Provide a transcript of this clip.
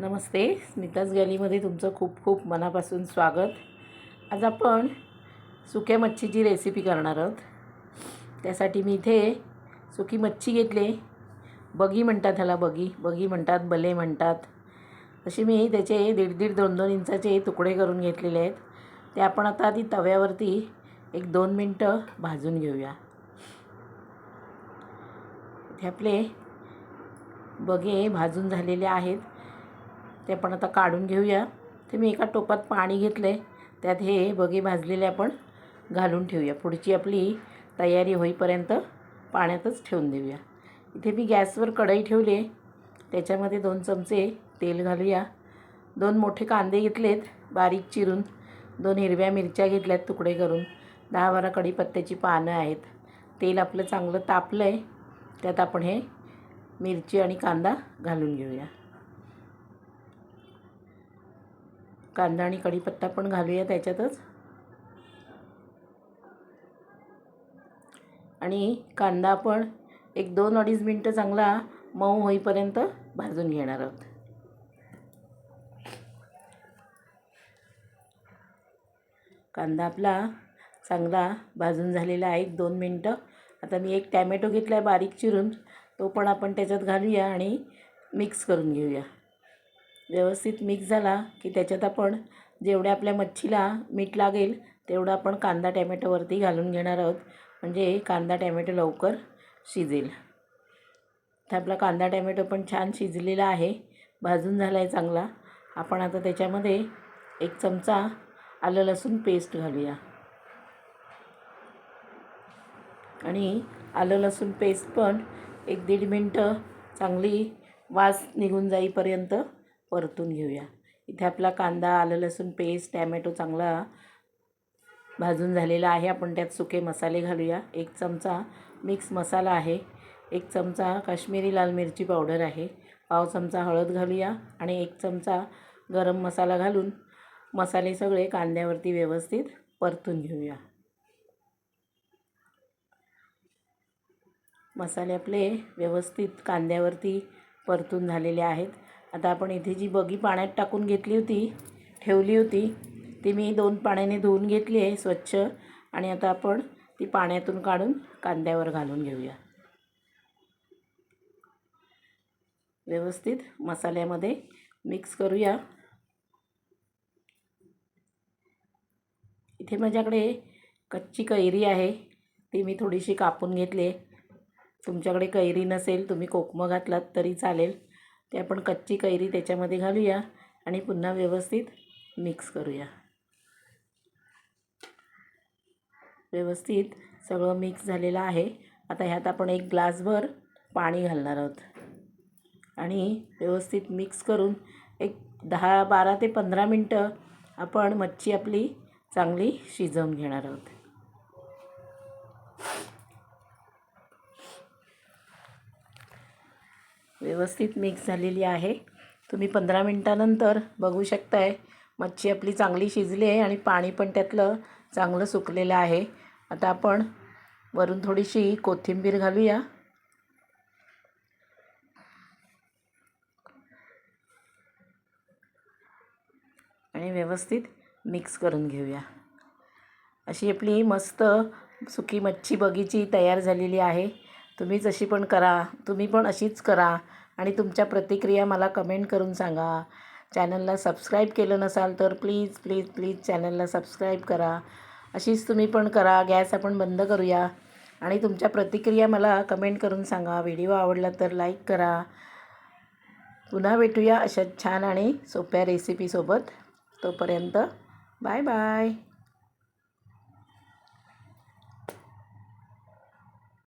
नमस्ते स्मिताज गॅलीमध्ये तुमचं खूप खूप मनापासून स्वागत. आज आपण सुक्या मच्छीची रेसिपी करणार आहोत. त्यासाठी मी इथे सुकी मच्छी घेतली. बगी म्हणतात ह्याला बगी बगी म्हणतात बले म्हणतात. असे मी त्याचे दीड दीड दोन दोन इंचाचे तुकडे करून घेतलेले आहेत. ते आपण आता आधी तव्यावरती एक दोन मिनटं भाजून घेऊया. इथे आपले बगे भाजून झालेले आहेत. ते आपण आता काढून घेऊया. ते मी एका टोपात पाणी घेतलं आहे त्यात हे बगे भाजलेले आपण घालून ठेवूया. पुढची आपली तयारी होईपर्यंत पाण्यातच ठेवून देऊया. इथे मी गॅसवर कढई ठेवली आहे. त्याच्यामध्ये दोन चमचे तेल घालूया. दोन मोठे कांदे घेतलेत बारीक चिरून. दोन हिरव्या मिरच्या घेतल्यात तुकडे करून. दहा बारा कढीपत्त्याची पानं आहेत. तेल आपलं चांगलं तापलं आहे त्यात आपण हे मिरची आणि कांदा घालून घेऊया. कांदा आणि कढीपत्ता पण घालूया त्याच्यातच. आणि कांदा आपण एक दोन अडीच मिनटं चांगला मऊ होईपर्यंत भाजून घेणार आहोत. कांदा आपला चांगला भाजून झालेला आहे एक दोन मिनटं. आता मी एक टॅमॅटो घेतला आहे बारीक चिरून तो पण आपण त्याच्यात घालूया आणि मिक्स करून घेऊया. व्यवस्थित मिक्स झाला की त्याच्यात आपण जेवढ्या आपल्या मच्छीला मीठ लागेल तेवढं आपण कांदा टॅमॅटोवरती घालून घेणार आहोत. म्हणजे कांदा टॅमॅटो लवकर शिजेल. तर आपला कांदा टॅमॅटो पण छान शिजलेला आहे. भाजून झाला आहे चांगला. आपण आता त्याच्यामध्ये एक चमचा आलं लसूण पेस्ट घालूया. आणि आलं लसूण पेस्ट पण एक दीड मिनटं चांगली वास निघून जाईपर्यंत परतून घेऊया. इथे आपला कांदा आलं लसूण पेस्ट टॅमॅटो चांगला भाजून झालेला आहे. आपण त्यात सुके मसाले घालूया. एक चमचा मिक्स मसाला आहे. एक चमचा काश्मीरी लाल मिरची पावडर आहे. पाव चमचा हळद घालूया आणि एक चमचा गरम मसाला घालून मसाले सगळे कांद्यावरती व्यवस्थित परतून घेऊया. मसाले आपले व्यवस्थित कांद्यावरती परतून झालेले आहेत. आता आपण इथे जी बगी पाण्यात टाकून घेतली होती ठेवली होती ती मी दोन पाण्याने धुवून घेतली आहे स्वच्छ. आणि आता आपण ती पाण्यातून काढून कांद्यावर घालून घेऊया. व्यवस्थित मसाल्यामध्ये मिक्स करूया. इथे माझ्याकडे कच्ची कैरी आहे ती मी थोडीशी कापून घेतली आहे. तुमच्याकडे कैरी नसेल तुम्ही कोकमं घातलात तरी चालेल. ते आपण कच्ची कैरी त्याच्यामध्ये घालूया आणि पुन्हा व्यवस्थित मिक्स करूया. व्यवस्थित सगळं मिक्स झालेलं आहे. आता ह्यात आपण एक ग्लासभर पाणी घालणार आहोत. आणि व्यवस्थित मिक्स करून एक दहा बारा ते पंधरा मिनटं आपण मच्छी आपली चांगली शिजवून घेणार आहोत. व्यवस्थित मिक्स झालेली आहे. तुम्ही पंधरा मिनटानंतर बघू शकताय मच्छी आपली चांगली शिजली आहे आणि पाणी पण त्यातलं चांगलं सुकलेलं आहे. आता आपण वरून थोडीशी कोथिंबीर घालूया. आणि व्यवस्थित मिक्स करून घेऊया. अशी आपली मस्त सुकी मच्छी बगीची तयार झालेली आहे. तुम्ही जशी पण करा तुम्ही पण अशीच करा आणि तुमच्या प्रतिक्रिया मला कमेंट करून सांगा. चॅनलला सबस्क्राईब केलं नसाल तर प्लीज प्लीज प्लीज चॅनलला सबस्क्राईब करा. अशीच तुम्ही पण करा गॅस आपण बंद करूया. आणि तुमच्या प्रतिक्रिया मला कमेंट करून सांगा. व्हिडिओ आवडला तर लाईक करा. पुन्हा भेटूया अशा छान आणि सोप्या रेसिपीसोबत तोपर्यंत बाय बाय